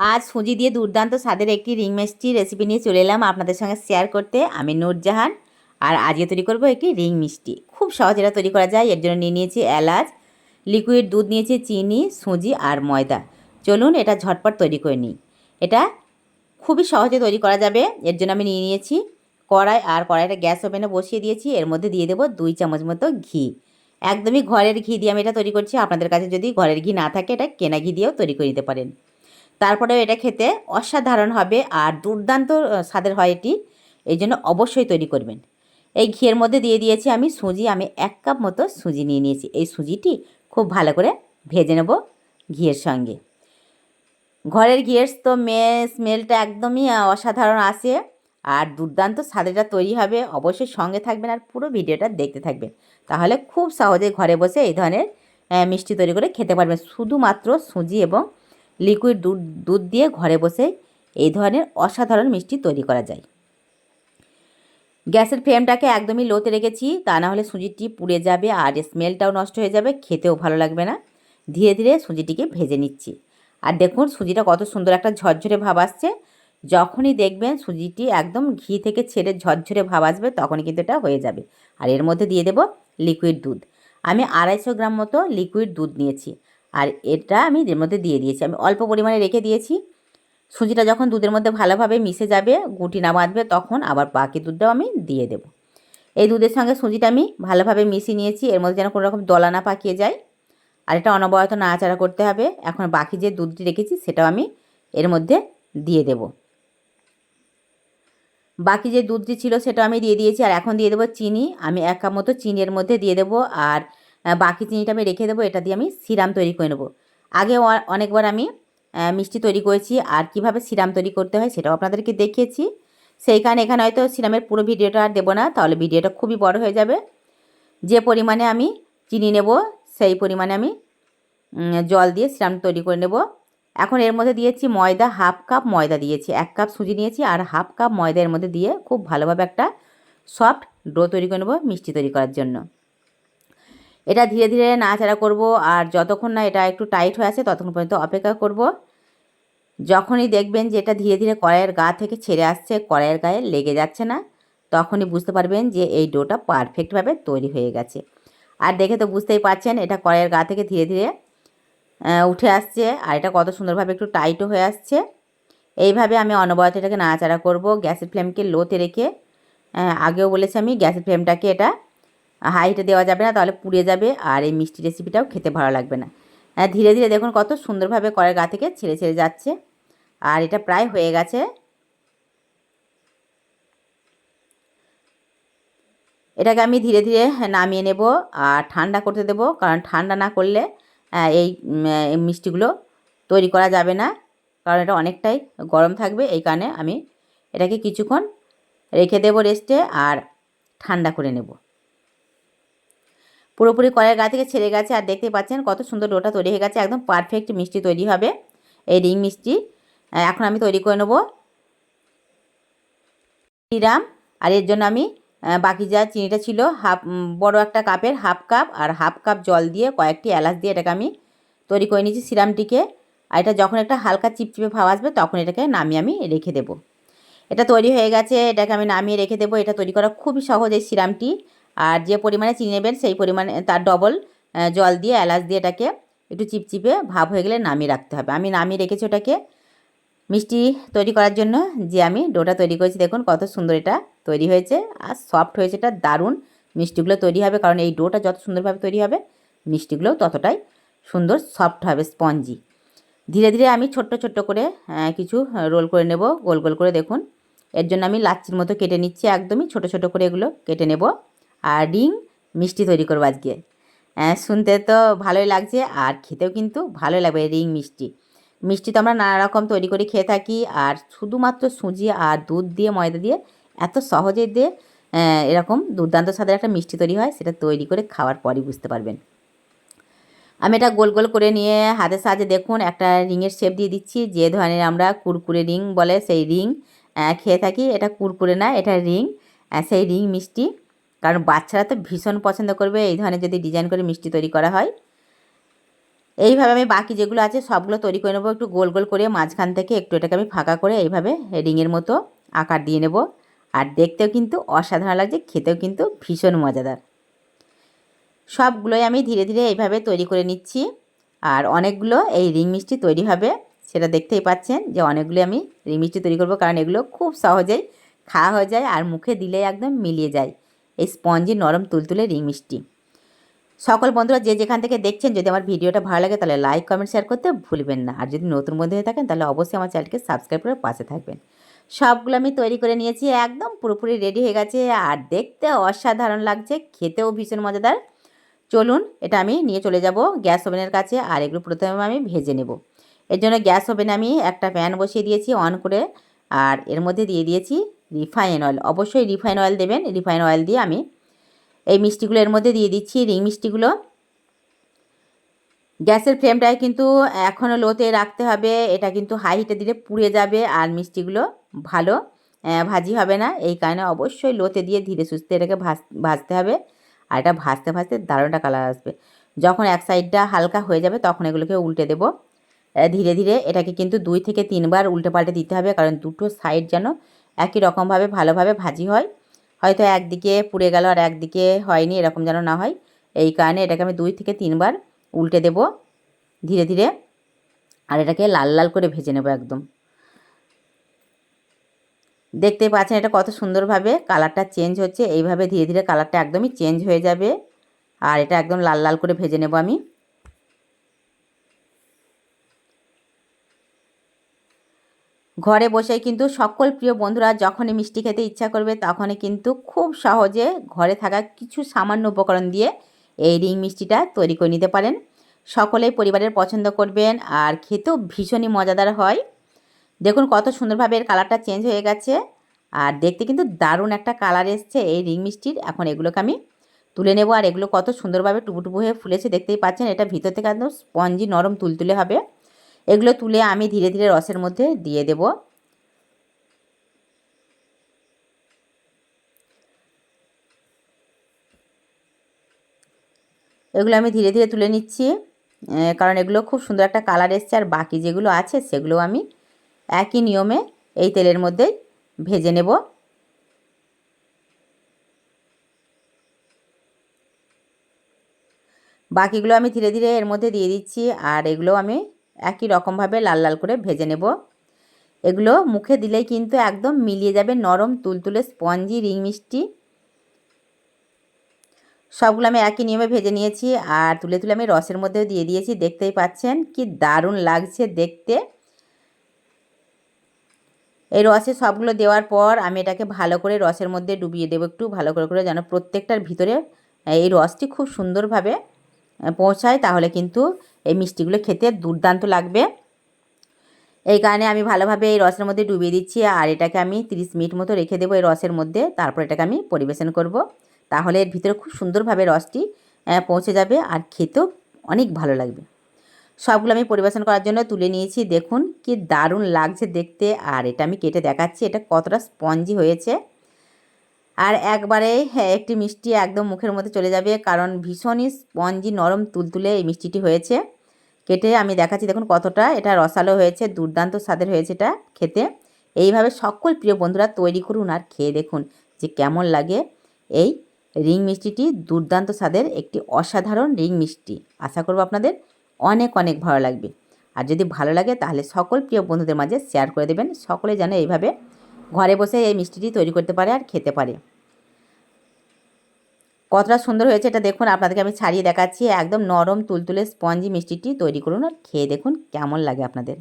আজ সুজি দিয়ে দুর্দান্ত স্বাদের একটি রিং মিষ্টি রেসিপি নিয়ে চলে এলাম আপনাদের সঙ্গে শেয়ার করতে। আমি নূরজাহান, আর আজকে তৈরি করব একটি রিং মিষ্টি। খুব সহজ এটা তৈরি করা যায়, এর জন্য নিয়ে নিয়েছি এলাচ লিকুইড দুধ নিয়েছি, চিনি, সুজি আর ময়দা। চলুন এটা ঝটপট তৈরি করে নিই। এটা খুবই সহজে তৈরি করা যাবে, এর জন্য আমি নিয়ে নিয়েছি কড়াই আর কড়াইটা গ্যাস ওভেনে বসিয়ে দিয়েছি, এর মধ্যে দিয়ে দেবো দুই চামচ মতো ঘি। একদমই ঘরের ঘি দিয়ে আমি এটা তৈরি করছি, আপনাদের কাছে যদি ঘরের ঘি না থাকে, এটা কেনা ঘি দিয়েও তৈরি করে নিতে পারেন। তারপরেও এটা খেতে অসাধারণ হবে আর দুর্দান্ত স্বাদের হয় এটি। এই জন্য অবশ্যই তৈরি করবেন। এই ঘিয়ের মধ্যে দিয়ে দিয়েছি আমি সুজি, আমি এক কাপ মতো সুজি নিয়ে নিয়েছি। এই সুজিটি খুব ভালো করে ভেজে নেব ঘিয়ের সঙ্গে। ঘরের ঘিয়ের তো মে স্মেলটা একদমই অসাধারণ আসে আর দুর্দান্ত স্বাদেটা তৈরি হবে। অবশ্যই সঙ্গে থাকবেন আর পুরো ভিডিওটা দেখতে থাকবেন। তাহলে খুব সহজে ঘরে বসে এই ধরনের মিষ্টি তৈরি করে খেতে পারবেন। শুধুমাত্র সুজি এবং লিকুইড দুধ দুধ দিয়ে ঘরে বসে এই ধরনের অসাধারণ মিষ্টি তৈরি করা যায়। গ্যাসের ফ্লেমটাকে একদমই লোতে রেখেছি, তা না হলে সুজিটি পুড়ে যাবে আর স্মেলটাও নষ্ট হয়ে যাবে, খেতেও ভালো লাগবে না। ধীরে ধীরে সুজিটিকে ভেজে নিচ্ছি। আর দেখুন, সুজিটা কত সুন্দর একটা ঝরঝরে ভাব আসছে। যখনই দেখবেন সুজিটি একদম ঘি থেকে ছেড়ে ঝরঝরে ভাব আসবে, তখনই কিন্তু এটা হয়ে যাবে। আর এর মধ্যে দিয়ে দেব লিকুইড দুধ। আমি আড়াইশো গ্রাম মতো লিকুইড দুধ নিয়েছি। আর এটা আমি এর মধ্যে দিয়ে দিয়েছি। আমি অল্প পরিমাণে রেখে দিয়েছি। সুজিটা যখন দুধের মধ্যে ভালোভাবে মিশে যাবে, গুটি না বাঁধবে তখন আবার বাকি দুধটাও আমি দিয়ে দেব। এই দুধের সঙ্গে সুজিটা আমি ভালোভাবে মিশিয়ে নিয়েছি। এর মধ্যে যেন কোনো রকম দলা না পাকিয়ে যায়। আর এটা অনবরত নাড়াচাড়া করতে হবে। এখন বাকি যে দুধটি রেখেছি, সেটাও আমি এর মধ্যে দিয়ে দেব। বাকি যে দুধটি ছিল সেটা আমি দিয়ে দিয়েছি। আর এখন দিয়ে দেবো চিনি। আমি এক কাপ মতো চিনির মধ্যে দিয়ে দেবো। আর বাকি চিনিটা আমি রেখে দেবো, এটা দিয়ে আমি সিরাম তৈরি করে নেব। আগে অনেকবার আমি মিষ্টি তৈরি করেছি, আর কীভাবে সিরাম তৈরি করতে হয় সেটাও আপনাদেরকে দেখিয়েছি। সেই কারণে এখানে হয়তো সিরামের পুরো ভিডিওটা আর দেবো না, তাহলে ভিডিওটা খুবই বড় হয়ে যাবে। যে পরিমাণে আমি চিনি নেব, সেই পরিমাণে আমি জল দিয়ে সিরাম তৈরি করে নেব। এখন এর মধ্যে দিয়েছি ময়দা, হাফ কাপ ময়দা দিয়েছি, এক কাপ সুজি নিয়েছি, আর হাফ কাপ ময়দা এর মধ্যে দিয়ে খুব ভালোভাবে একটা সফট ডো তৈরি করে নেব মিষ্টি তৈরি করার জন্য। এটা ধীরে ধীরে নাড়াচাড়া করব আর যতক্ষণ না এটা একটু টাইট হয়ে আছে ততক্ষণ পর্যন্ত অপেক্ষা করব। যখনই দেখবেন যে এটা ধীরে ধীরে কড়াইয়ের গা থেকে ছেড়ে আসছে, কড়াইয়ের গায়ে লেগে যাচ্ছে না, তখনই বুঝতে পারবেন যে এই ডোটা পারফেক্টভাবে তৈরি হয়ে গেছে। আর দেখে তো বুঝতেই পারছেন এটা কড়াইয়ের গা থেকে ধীরে ধীরে উঠে আসছে আর এটা কত সুন্দরভাবে একটু টাইটও হয়ে আসছে। এইভাবে আমি অনবরত এটাকে নাড়াচাড়া করব, গ্যাসের ফ্লেমকে লোতে রেখে আগেও বলেছি আমি গ্যাসের ফ্লেমটাকে এটা হাইটে দেওয়া যাবে না, তাহলে পুড়ে যাবে আর এই মিষ্টি রেসিপিটাও খেতে ভালো লাগবে না। হ্যাঁ ধীরে ধীরে দেখুন কত সুন্দরভাবে কড়াই গা থেকে ছেড়ে ছেড়ে যাচ্ছে। আর এটা প্রায় হয়ে গেছে। এটাকে আমি ধীরে ধীরে নামিয়ে নেব আর ঠান্ডা করতে দেব, কারণ ঠান্ডা না করলে এই মিষ্টিগুলো তৈরি করা যাবে না, কারণ এটা অনেকটাই গরম থাকবে। এই কারণে আমি এটাকে কিছুক্ষণ রেখে দেব রেস্টে আর ঠান্ডা করে নেব। পুরোপুরি কড়াইয়ের গা থেকে ছেড়ে গেছে আর দেখতে পাচ্ছেন কত সুন্দর ডোটা তৈরি হয়ে গেছে, একদম পারফেক্ট মিষ্টি তৈরি হবে এই রিং মিষ্টি। এখন আমি তৈরি করে নেব চিরাম আর এর জন্য আমি বাকি যা চিনিটা ছিল হাফ বড় একটা কাপের হাফ কাপ আর হাফ কাপ জল দিয়ে কয়েকটি এলাচ দিয়ে এটাকে আমি তৈরি করে নিয়েছি সিরামটিকে আর এটা যখন একটা হালকা চিপচিপে ভাব আসবে তখন এটাকে নামিয়ে আমি রেখে দেব। এটা তৈরি হয়ে গেছে, এটাকে আমি নামিয়ে রেখে দেবো। এটা তৈরি করা খুবই সহজ এই সিরামটি আর যে পরিমাণে চিনি নেবেন, সেই পরিমাণে, তার ডবল জল দিয়ে, এলাচ দিয়ে এটাকে একটু চিপচিপে ভাব হয়ে গেলে নামিয়ে রাখতে হবে। আমি নামিয়ে রেখেছি ওটাকে মিষ্টি তৈরি করার জন্য। যে আমি ডোটা তৈরি করেছি, দেখুন কত সুন্দর এটা তৈরি হয়েছে। আর সফট হয়েছে, এটা দারুণ মিষ্টিগুলো তৈরি হবে, কারণ এই ডোটা যত সুন্দরভাবে তৈরি হবে, মিষ্টিগুলোও ততটাই সুন্দর সফট হবে স্পঞ্জি ধীরে ধীরে আমি ছোট্ট ছোট্ট করে কিছু রোল করে নেব, গোল গোল করে দেখুন। এর জন্য আমি লাচ্ছির মতো কেটে নিচ্ছি, একদমই ছোট ছোট করে এগুলো কেটে নেব। আর রিং মিষ্টি তৈরি করব আজকে। শুনতে তো ভালোই লাগছে আর খেতেও কিন্তু ভালোই লাগবে রিং মিষ্টি। মিষ্টি তো আমরা নানা রকম তৈরি করে খেয়ে থাকি আর শুধুমাত্র সুজি আর দুধ দিয়ে, ময়দা দিয়ে এত সহজে দিয়ে এরকম দুর্দান্ত স্বাদের একটা মিষ্টি তৈরি হয়, সেটা তৈরি করে খাওয়ার পরই বুঝতে পারবেন। আমি এটা গোল গোল করে নিয়ে হাতের সাহায্যে দেখুন, একটা রিংয়ের শেপ দিয়ে দিচ্ছি, যে ধরনের আমরা কুরকুরে রিং বলে সেই রিং খেয়ে থাকি। এটা কুরকুরে না, এটা রিং সেই রিং মিষ্টি। কারণ বাচ্চারা তো ভীষণ পছন্দ করবে, এই ধরনের যদি ডিজাইন করে মিষ্টি তৈরি করা হয়। এইভাবে আমি বাকি যেগুলো আছে সবগুলো তৈরি করে নেব, একটু গোল গোল করে মাঝখান থেকে একটু এটাকে আমি ফাঁকা করে এইভাবে রিংয়ের মতো আকার দিয়ে নেব। আর দেখতেও কিন্তু অসাধারণ লাগছে, খেতেও কিন্তু ভীষণ মজাদার। সবগুলোই আমি ধীরে ধীরে এইভাবে তৈরি করে নিচ্ছি। আর অনেকগুলো এই রিং মিষ্টি তৈরি হবে, সেটা দেখতেই পাচ্ছেন যে অনেকগুলো আমি রিং মিষ্টি তৈরি করব, কারণ এগুলো খুব সহজেই খাওয়া হয়ে যায় আর মুখে দিলে একদম মিলিয়ে যায়। এই স্পঞ্জি নরম তুলতুলে রিং মিষ্টি। সকল বন্ধুরা যে যেখান থেকে দেখছেন, যদি আমার ভিডিওটা ভালো লাগে, তাহলে লাইক কমেন্ট শেয়ার করতে ভুলবেন না। আর যদি নতুন বন্ধু হয়ে থাকেন, তাহলে অবশ্যই আমার চ্যানেলকে সাবস্ক্রাইব করে পাশে থাকবেন। সবগুলো আমি তৈরি করে নিয়েছি, একদম পুরোপুরি রেডি হয়ে গেছে। আর দেখতে অসাধারণ লাগছে, খেতেও ভীষণ মজাদার। চলুন, এটা আমি নিয়ে চলে যাব গ্যাস ওভেনের কাছে, আর এগুলো প্রথমে আমি ভেজে নেব। এর জন্য গ্যাস ওভেনে আমি একটা প্যান বসিয়ে দিয়েছি অন করে, আর এর মধ্যে দিয়ে দিয়েছি রিফাইন অয়েল অবশ্যই রিফাইন অয়েল দেবেন। রিফাইন অয়েল দিয়ে আমি এই মিষ্টিগুলো এর মধ্যে দিয়ে দিচ্ছি। রিং মিষ্টিগুলো। গ্যাসের ফ্লেমটায় কিন্তু এখনও লোতে রাখতে হবে। এটা কিন্তু হাই হিটে দিলে পুড়ে যাবে আর মিষ্টিগুলো ভালো ভাজি হবে না। এই কারণে অবশ্যই লোতে দিয়ে ধীরে সুস্থে এটাকে ভাজতে হবে। আর এটা ভাজতে ভাজতে দারুণটা কালার আসবে। যখন এক সাইডটা হালকা হয়ে যাবে তখন এগুলোকে উল্টে দেব। ধীরে ধীরে এটাকে কিন্তু দুই থেকে তিনবার উল্টে পাল্টে দিতে হবে। কারণ দুটো সাইড যেন একই রকমভাবে ভালোভাবে ভাজি হয়। হয়তো একদিকে পুড়ে গেল আর একদিকে হয়নি, এরকম যেন না হয়। এই কারণে এটাকে আমি দুই থেকে তিনবার উল্টে দেব ধীরে ধীরে। আর এটাকে লাল লাল করে ভেজে নেব একদম। দেখতে পাচ্ছেন এটা কত সুন্দরভাবে কালারটা চেঞ্জ হচ্ছে। এইভাবে ধীরে ধীরে কালারটা একদমই চেঞ্জ হয়ে যাবে। আর এটা একদম লাল লাল করে ভেজে নেব আমি। ঘরে বসে কিন্তু সকল প্রিয় বন্ধুরা যখনই মিষ্টি খেতে ইচ্ছা করবে তখনই কিন্তু খুব সহজে ঘরে থাকা কিছু সামান্য উপকরণ দিয়ে এই রিং মিষ্টিটা তৈরি করে নিতে পারেন। সকলেই পরিবারের পছন্দ করবেন আর খেতেও ভীষণই মজাদার হয়। দেখুন কত সুন্দরভাবে এর কালারটা চেঞ্জ হয়ে গেছে। আর দেখতে কিন্তু দারুণ একটা কালার এসছে এই রিং মিষ্টির। এখন এগুলোকে আমি তুলে নেব। আর এগুলো কত সুন্দরভাবে টুবু হয়ে ফুলেছে দেখতেই পাচ্ছেন। এটা ভিতর থেকে একদম স্পঞ্জি নরম তুলতুলে হবে। এগুলো তুলে আমি ধীরে ধীরে রসের মধ্যে দিয়ে দেব। এগুলো আমি ধীরে ধীরে তুলে নিচ্ছি কারণ এগুলো খুব সুন্দর একটা কালার এসছে, আর বাকি যেগুলো আছে সেগুলো আমি একই নিয়মে এই তেলের মধ্যে ভেজে নেব। বাকিগুলো আমি ধীরে ধীরে এর মধ্যে দিয়ে দিচ্ছি, আর এগুলো আমি একই রকমভাবে লাল লাল করে ভেজে নেব। এগুলো মুখে দিলেই কিন্তু একদম মিলিয়ে যাবে নরম তুলতুলে স্পঞ্জি, রিং মিষ্টি। সবগুলো আমি একই নিয়মে ভেজে নিয়েছি আর তুলে তুলে আমি রসের মধ্যেও দিয়ে দিয়েছি। দেখতেই পাচ্ছেন কি দারুণ লাগছে দেখতে। এই রসে সবগুলো দেওয়ার পর আমি এটাকে ভালো করে রসের মধ্যে ডুবিয়ে দেবো একটু, ভালো করে করে যেন প্রত্যেকটার ভিতরে এই রসটি খুব সুন্দরভাবে পৌঁছায়, তাহলে কিন্তু এই মিষ্টিগুলো খেতে দুর্দান্ত লাগবে। এই কারণে আমি ভালোভাবে এই রসের মধ্যে ডুবিয়ে দিচ্ছি আর এটাকে আমি 30 মিনিট মতো রেখে দেবো এই রসের মধ্যে। তারপর এটাকে আমি পরিবেশন করব। তাহলে এর ভিতরে খুব সুন্দরভাবে রসটি পৌঁছে যাবে আর খেতেও অনেক ভালো লাগবে। সবগুলো আমি পরিবেশন করার জন্য তুলে নিয়েছি। দেখুন কি দারুণ লাগছে দেখতে। আর এটা আমি কেটে দেখাচ্ছি, এটা কতটা স্পঞ্জি হয়েছে। আর একবারে হ্যাঁ একটি মিষ্টি একদম মুখের মধ্যে চলে যাবে, কারণ ভীষণই স্পঞ্জি, নরম, তুলতুলে এই মিষ্টিটি হয়েছে। কেটে আমি দেখাচ্ছি দেখুন কতটা, এটা রসালো হয়েছে, দুর্দান্ত স্বাদের হয়েছে এটা খেতে। এইভাবে সকল প্রিয় বন্ধুরা তৈরি করুন আর খেয়ে দেখুন যে কেমন লাগে। এই রিং মিষ্টিটি দুর্দান্ত স্বাদের, একটি অসাধারণ রিং মিষ্টি। আশা করব আপনাদের অনেক অনেক ভালো লাগবে। আর যদি ভালো লাগে তাহলে সকল প্রিয় বন্ধুদের মাঝে শেয়ার করে দেবেন। সকলে যেন এইভাবে ঘরে বসে এই মিষ্টিটি তৈরি করতে পারে আর খেতে পারে। কতটা সুন্দর হয়েছে এটা দেখুন, আপনাদেরকে আমি ছাড়িয়ে দেখাচ্ছি। একদম নরম, তুলতুলে, স্পঞ্জি মিষ্টিটি তৈরি করুন আর খেয়ে দেখুন কেমন লাগে আপনাদের।